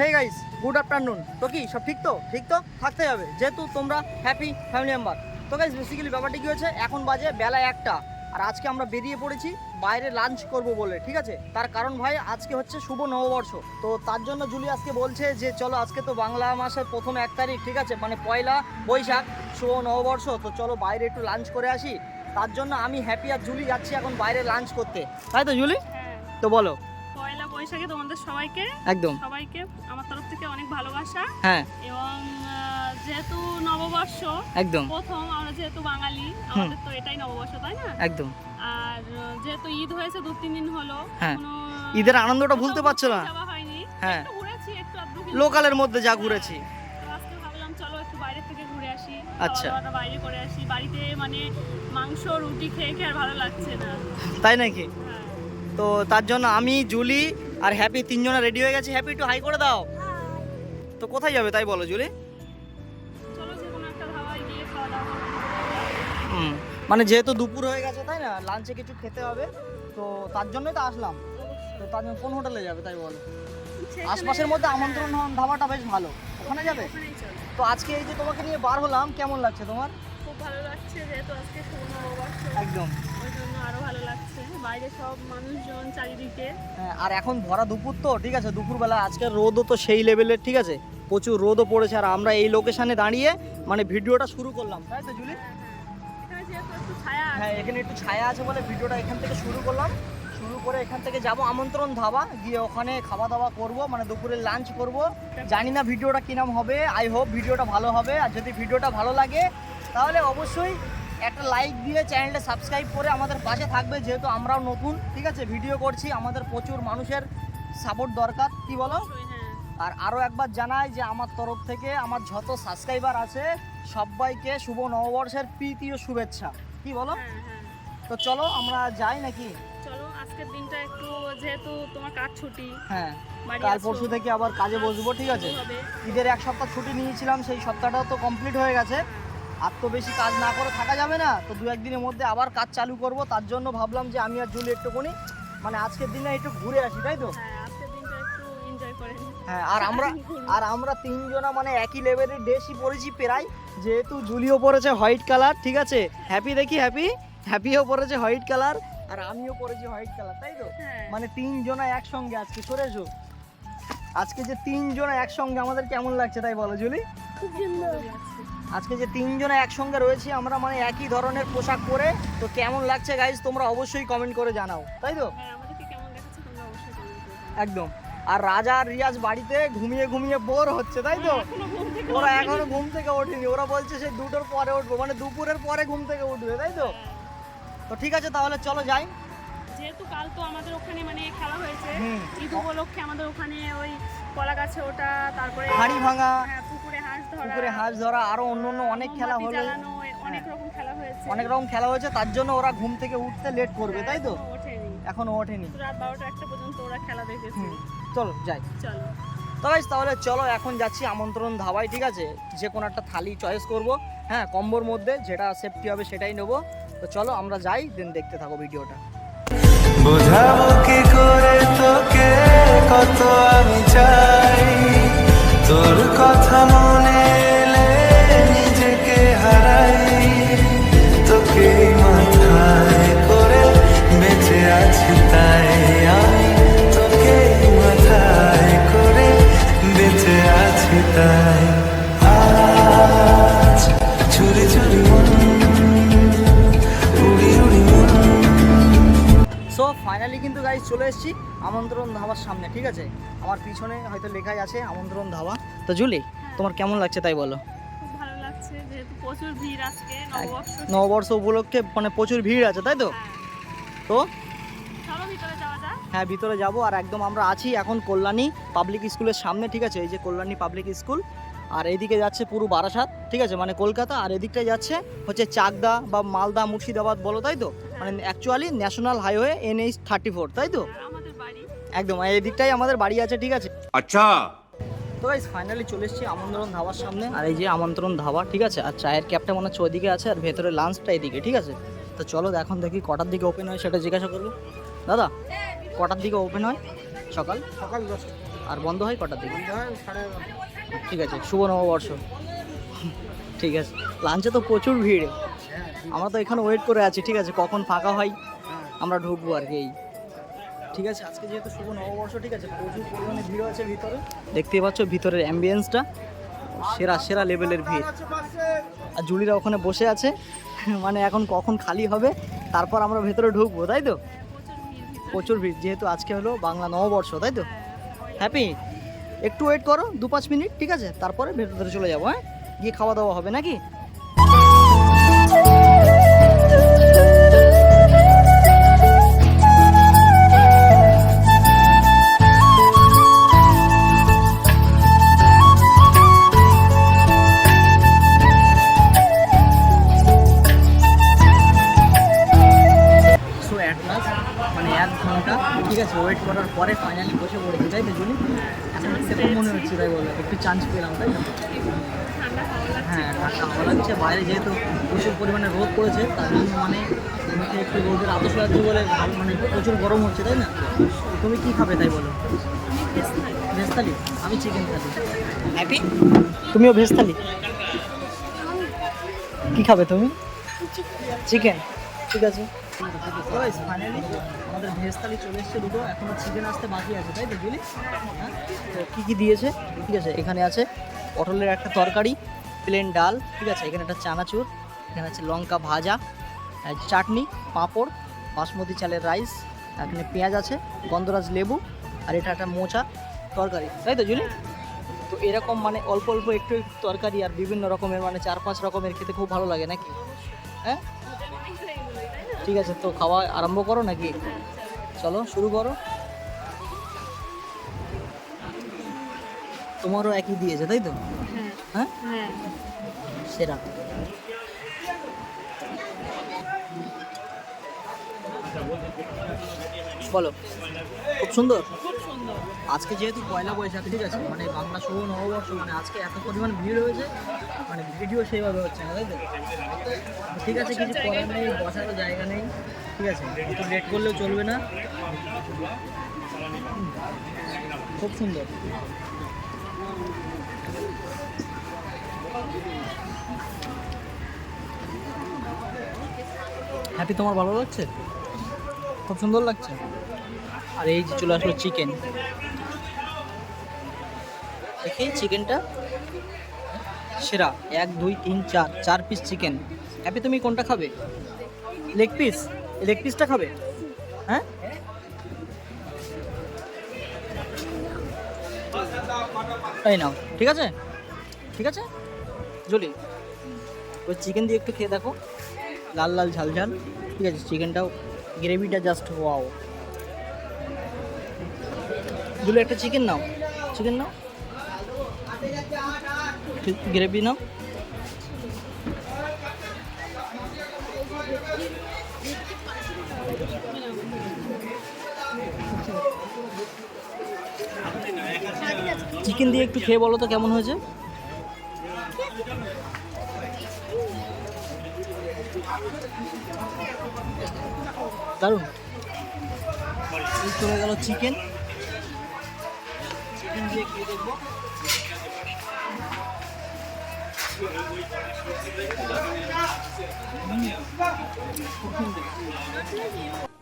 Hey guys good afternoon তো কি সব ঠিক তো? ঠিক তো? থাকতে হবে যেহেতু তোমরা হ্যাপি ফ্যামিলি মেম্বার তো গাইস বেসিক্যালি ব্যাপারটা কি হয়েছে? এখন বাজে বেলা একটা আর আজকে আমরা বেরিয়ে পড়েছি বাইরে লাঞ্চ করব বলে ঠিক আছে? তার কারণ ভাই আজকে হচ্ছে শুভ নববর্ষ। তো তার জন্য জুলি আজকে বলছে যে চলো আজকে তো বাংলা মাসের প্রথম এক তারিখ ঠিক আছে? মানে পয়লা বৈশাখ শুভ নববর্ষ। তো চলো বাইরে একটু লাঞ্চ করে আসি। তার জন্য আমি হ্যাপি আর জুলি যাচ্ছি এখন বাইরে লাঞ্চ করতে। তাই তো জুলি? হ্যাঁ। তো বলো। বৈশাখে তোমাদের সবাইকে? একদম। সবাইকে আমার তরফ থেকে অনেক ভালোবাসা। হ্যাঁ। এবং যেহেতু নববর্ষ একদম। প্রথম আমরা যেহেতু বাঙালি আমাদের তো এটাই নববর্ষ তাই না? একদম। আর যেহেতু ঈদ হয়েছে দু তিন দিন হলো হ্যাঁ। ঈদের আনন্দটা ভুলতে পারছ না। হ্যাঁ। ঘুরেছি একটু আধটু লোকালের মধ্যে যা ঘুরেছি। তো ভাবলাম চলো একটু বাইরে থেকে ঘুরে আসি আচ্ছা। বাইরে করে আসি। বাড়িতে মানে মাংস রুটি খেয়ে খেয়ে আর ভালো লাগছে না। তাই নাকি? হ্যাঁ। তো তার জন্য আমি জুলি আর হ্যাপি তিনজনা রেডি হয়ে গেছে হ্যাপি একটু হাই করে দাও। তো কোথায় যাবে তাই বলো জুলি? মানে যেহেতু দুপুর হয়ে গেছে তাই না লাঞ্চে কিছু খেতে হবে তো তার জন্যই তো আসলাম। তো তার জন্য কোন হোটেলে যাবে তাই বলো? আশপাশের মধ্যে আমন্ত্রণ ধাবাটা বেশ ভালো। ওখানে যাবে? তো আজকে এই যে তোমাকে নিয়ে বার হলাম কেমন লাগছে তোমার? খুব যেহেতু আজকে শুভ নববর্ষ একদম। ওই জন্য আরও ভালো লাগছে। বাইরে সব মানুষজন চারিদিকে। হ্যাঁ, আর এখন ভরা দুপুর তো ঠিক আছে? দুপুরবেলা আজকে রোদও তো সেই লেভেলের ঠিক আছে? প্রচুর রোদও পড়েছে আর আমরা এই লোকেশনে দাঁড়িয়ে মানে ভিডিওটা শুরু করলাম। তাই তো জুলি? হ্যাঁ, হ্যাঁ। এখানে একটু ছায়া হ্যাঁ আছে এখানে একটু ছায়া আছে বলে ভিডিওটা এখান থেকে শুরু করলাম। শুরু করে এখান থেকে যাব আমন্ত্রণ ধাবা গিয়ে ওখানে খাওয়া দাওয়া করব মানে দুপুরে লাঞ্চ করব। জানি না ভিডিওটা কিরম হবে আই হোপ ভিডিওটা ভালো হবে আর যদি ভিডিওটা ভালো লাগে তাহলে অবশ্যই একটা লাইক দিয়ে চ্যানেলটা সাবস্ক্রাইব করে আমাদের পাশে থাকবে যেহেতু আমরাও নতুন ঠিক আছে? ভিডিও করছি আমাদের প্রচুর মানুষের সাপোর্ট দরকার কি বলো? হ্যাঁ। আর আরও একবার জানাই যে আমার তরফ থেকে আমার যত সাবস্ক্রাইবার আছে সবাইকে শুভ নববর্ষের প্রীতি ও শুভেচ্ছা কি বলো? হ্যাঁ হ্যাঁ। তো চলো আমরা যাই নাকি? চলো আজকের দিনটা একটু যেহেতু তোমার কাজ ছুটি হ্যাঁ কাল পরশু থেকে আবার কাজে বসবো ঠিক আছে? ঈদের এক সপ্তাহ ছুটি নিয়েছিলাম সেই সপ্তাহটাও তো কমপ্লিট হয়ে গেছে। আর তো বেশি কাজ না করে থাকা যাবে না। তো দু একদিনের মধ্যে আবার কাজ চালু করব তার জন্য ভাবলাম যে আমি আর জুলি একটুখানি মানে আজকের দিনে একটু ঘুরে আসি তাই তো? হ্যাঁ। হ্যাঁ আর আমরা আর আমরা তিনজনা মানে একই লেভেলের ড্রেসই পরেছি প্রায় যেহেতু জুলিও পরেছে হোয়াইট কালার ঠিক আছে? হ্যাপি দেখি হ্যাপি হ্যাপিও পরেছে হোয়াইট কালার আর আমিও পরেছি হোয়াইট কালার তাই তো? হ্যাঁ। মানে তিনজনা একসঙ্গে আজকে সরে এসো। আজকে যে তিনজনা একসঙ্গে আমাদের কেমন লাগছে তাই বলো জুলি? খুব সুন্দর লাগছে। আজকে যে তিনজনে একসঙ্গে রয়েছি আমরা মানে একই ধরনের পোশাক পরে। তো কেমন লাগছে গাইজ তোমরা অবশ্যই কমেন্ট করে জানাও। তাই তো? হ্যাঁ। একদম। আর রাজা আর রিয়াজ বাড়িতে ঘুমিয়ে ঘুমিয়ে বোর হচ্ছে তাই তো? থেকে ওরা এখনও ঘুম থেকে ওঠেনি। ওরা বলছে সে দুটোর পরে উঠবো মানে দুপুরের পরে ঘুম থেকে উঠবে তাই তো? হ্যাঁ। তো ঠিক আছে তাহলে চলো যাই। যেহেতু কাল তো আমাদের ওখানে মানে খেলা হয়েছে। ঈদ উপলক্ষে আমাদের ওখানে ওই কলা গাছে ওটা তারপরে হাঁড়ি ভাঙা। হ্যাঁ, পুকুরে পুকুরে হাঁস ধরা আরও অন্য অন্য অনেক খেলা হলো। অনেক রকম খেলা হয়েছে। অনেক রকম খেলা হয়েছে তার জন্য ওরা ঘুম থেকে উঠতে লেট করবে তাই তো? এখনও ওঠেনি। এখনও ওঠেনি। তো রাত বারোটা একটা পর্যন্ত ওরা খেলা দেখেছে। চলো যাই। চলো। তো guys, তাহলে চলো এখন যাচ্ছি আমন্ত্রণ ধাবায় ঠিক আছে? যে কোনো একটা থালি চয়েস করব। হ্যাঁ কম্বোর মধ্যে যেটা সেফটি হবে সেটাই নেব। তো চলো আমরা যাই দেন দেখতে থাকো ভিডিওটা। বোঝাবো কি করে তোকে কত এসেছি আমন্ত্রণ ধাবার সামনে ঠিক আছে? আমার পিছনে হয়তো লেখাই আছে আমন্ত্রণ ধাবা। তো জুলি তোমার কেমন লাগছে তাই বলো? নববর্ষ উপলক্ষে মানে প্রচুর ভিড় আছে তাই তো? হ্যাঁ। তো? হ্যাঁ ভিতরে যাব আর একদম আমরা আছি এখন কল্যাণী পাবলিক স্কুলের সামনে ঠিক আছে? এই যে কল্যাণী পাবলিক স্কুল আর এদিকে যাচ্ছে পুরো বারাসাত ঠিক আছে? মানে কলকাতা আর এদিকটায় যাচ্ছে হচ্ছে চাকদা বা মালদা মুর্শিদাবাদ বলো তাই তো? মানে actually national highway N H thirty four তাই তো? একদম এদিকটাই আমাদের বাড়ি আছে ঠিক আছে? আচ্ছা। তো গাইজ ফাইনালি চলে এসেছি আমন্ত্রণ ধাবার সামনে। আর এই যে আমন্ত্রণ ধাবা ঠিক আছে? আর চায়ের ক্যাপটা মনে হচ্ছে ওইদিকে আছে আর ভেতরে লাঞ্চটা এদিকে ঠিক আছে? তো চলো এখন দেখি কটার দিকে ওপেন হয় সেটা জিজ্ঞাসা করব। দাদা কটার দিকে ওপেন হয়? সকাল? সকাল দশটা। আর বন্ধ হয় কটার দিকে? ঠিক আছে শুভ নববর্ষ। ঠিক আছে লাঞ্চে তো প্রচুর ভিড়। আমরা তো এখানে ওয়েট করে আছি, ঠিক আছে? কখন ফাঁকা হয়, আমরা ঢুকবো আর কি এই। ঠিক আছে? আজকে যেহেতু শুভ নববর্ষ, ঠিক আছে? প্রচুর পরিমাণে ভিড় আছে ভিতরে। দেখতেই পাচ্ছ, ভিতরের অ্যাম্বিয়েন্সটা সেরা সেরা লেভেলের ভিড়। আর জুলিরা ওখানে বসে আছে মানে এখন কখন খালি হবে, তারপর আমরা ভেতরে ঢুকবো, তাই তো? প্রচুর ভিড়, যেহেতু আজকে হলো বাংলা নববর্ষ, তাই তো? হ্যাপি একটু ওয়েট করো দু পাঁচ মিনিট, ঠিক আছে? তারপরে ভেতরে চলে যাব হ্যাঁ? গিয়ে খাওয়া দাওয়া হবে নাকি? যেহেতু প্রচুর পরিমাণে রোদ পড়েছে তার জন্য মানে মুখে একটু রোদের আতস লাগছে বলে মানে প্রচুর গরম হচ্ছে তাই না? তুমি কি খাবে তাই বলো? ভেজ থালি আমি চিকেন থালি হ্যাপি তুমিও ভেজ থালি কি খাবে তুমি? চিকেন ঠিক আছে। ফাইনালি আমাদের ভেজ থালি চলে এসছে দুটো। এখনও চিকেন আসতে বাকি আছে তাই তো বুঝলি হ্যাঁ? তো কী কী দিয়েছে? ঠিক আছে এখানে আছে পটলের একটা তরকারি প্লেন ডাল, ঠিক আছে? এখানে একটা চানাচুর, এখানে আছে লঙ্কা ভাজা চাটনি, পাঁপড়, বাসমতি চালের রাইস এখানে পেঁয়াজ আছে, গন্ধরাজ লেবু, আর এটা একটা মোচা তরকারি। তাই তো, জুলি? তো এরকম মানে অল্প অল্প একটু একটু তরকারি আর বিভিন্ন রকমের মানে চার পাঁচ রকমের খেতে খুব ভালো লাগে, নাকি? হ্যাঁ? ঠিক আছে, তো খাওয়া আরম্ভ করো নাকি? চলো, শুরু করো। তোমারও একই দিয়েছে তাই তো? হ্যাঁ হ্যাঁ? হ্যাঁ। সেরা। বলো খুব সুন্দর? সুন্দর। আজকে যেহেতু পয়লা বৈশাখ ঠিক আছে? মানে বাংলা শুভ নববর্ষ মানে আজকে এত পরিমাণ ভিড় হয়েছে মানে ভিডিও সেইভাবে হচ্ছে না তাই তো? ঠিক আছে কিছু করার নেই বসারও জায়গা নেই ঠিক আছে? একটু লেট করলেও চলবে না। খুব সুন্দর। হ্যাপি তোমার ভালো লাগছে? খুব সুন্দর লাগছে। আর এই যে চলে আসলো চিকেন দেখি চিকেনটা সেরা। এক, দুই, তিন, চার। চার পিস চিকেন হ্যাপি তুমি কোনটা খাবে? লেগ পিস লেগ পিসটা খাবে? হ্যাঁ? এই নাও, ঠিক আছে? ঠিক আছে? জলি ওই চিকেন দিয়ে একটু খেয়ে দেখো। লাল লাল, ঝাল ঝাল। ঠিক আছে চিকেনটাও গ্রেভিটা জাস্ট ওয়াও দুলো একটা চিকেন নাও। চিকেন নাও? গ্রেভি নাও? চিকেন দিয়ে একটু খেয়ে বলো তো কেমন হয়েছে? এই চলে গেল chicken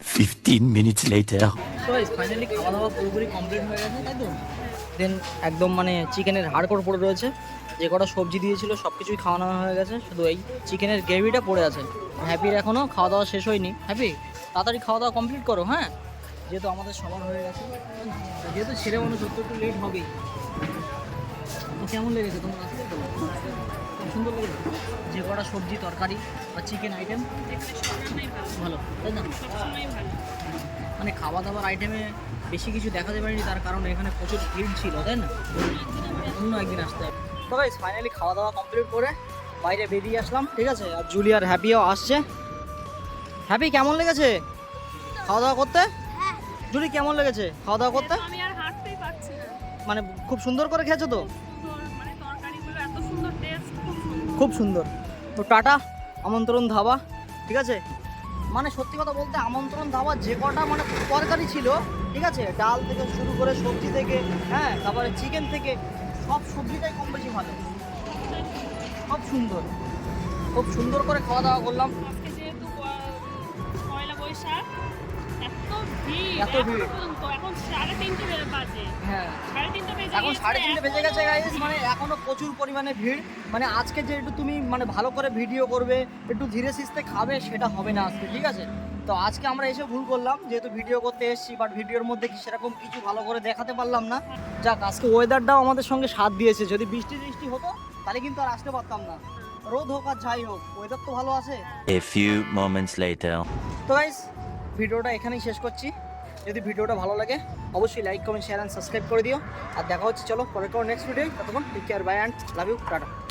Fifteen minutes later. Finally খাওয়া দাওয়া হয়ে গেছে, তাই তো? দেন একদম মানে চিকেনের হাড়কোড় পড়ে রয়েছে। যে কটা সবজি দিয়েছিল সব কিছুই খাওয়ানো হয়ে গেছে। শুধু এই চিকেনের গ্রেভিটা পড়ে আছে। হ্যাপির এখনও খাওয়া দাওয়া শেষ হয়নি। হ্যাপি তাড়াতাড়ি খাওয়া দাওয়া কমপ্লিট করো হ্যাঁ? যেহেতু আমাদের সবার হয়ে গেছে। যেহেতু ছেড়ে মানুষ সত্তর একটু লেট হবেই। কেমন লেগেছে তোমার কাছে সুন্দর লেগেছে। যে কটা সবজি, তরকারি বা চিকেন আইটেম ভালো, তাই না? মানে খাওয়া দাওয়ার আইটেমে বেশি কিছু দেখাতে পারিনি তার কারণ এখানে প্রচুর ভিড় ছিল তাই না? অন্য একদিন আসতে হবে। তো ফাইনালি খাওয়া দাওয়া কমপ্লিট করে বাইরে বেরিয়ে আসলাম ঠিক আছে? আর জুলিয়ার হ্যাপিও আসছে। হ্যাপি কেমন লেগেছে? খাওয়া দাওয়া করতে? জুলি কেমন লেগেছে খাওয়া দাওয়া করতে মানে খুব সুন্দর করে খেয়েছো তো? মানে খুব সুন্দর। তো টাটা আমন্ত্রণ ধাবা ঠিক আছে? মানে সত্যি কথা বলতে আমন্ত্রণ দেওয়া যে কটা মানে তরকারি ছিল, ঠিক আছে? ডাল থেকে শুরু করে সবজি থেকে হ্যাঁ তারপরে চিকেন থেকে, সব সবজিটাই কম বেশি ভালো। খুব সুন্দর। খুব সুন্দর করে খাওয়া দাওয়া করলাম। আজকে যেহেতু পয়লা বৈশাখ এত ভিড় এত ভিড়। এখন সাড়ে তিনটে বাজে হ্যাঁ। সাড়ে তিনটে বেজে এখন সাড়ে তিনটে বেজে গেছে গাইস মানে এখনও প্রচুর পরিমাণে ভিড়। মানে আজকে যে একটু তুমি মানে ভালো করে ভিডিও করবে একটু ধীরে সিস্তে খাবে সেটা হবে না আজকে ঠিক আছে? তো আজকে আমরা এসে ভুল করলাম যেহেতু ভিডিও করতে এসেছি বাট ভিডিওর মধ্যে কি সেরকম কিছু ভালো করে দেখাতে পারলাম না। যাক আজকে ওয়েদারটাও আমাদের সঙ্গে সাথ দিয়েছে। যদি বৃষ্টি বৃষ্টি হতো তাহলে কিন্তু আর আসতে পারতাম না। রোদ হোক আর যাই হোক ওয়েদার তো ভালো আছে। A few moments later. তো গাইস ভিডিওটা এখানেই শেষ করছি। যদি ভিডিওটা ভালো লাগে, অবশ্যই like comment share and subscribe করে দিও। আর দেখা হচ্ছে, চলো পরে কোনো নেক্সট ভিডিও ততক্ষণ take care bye and love you tata.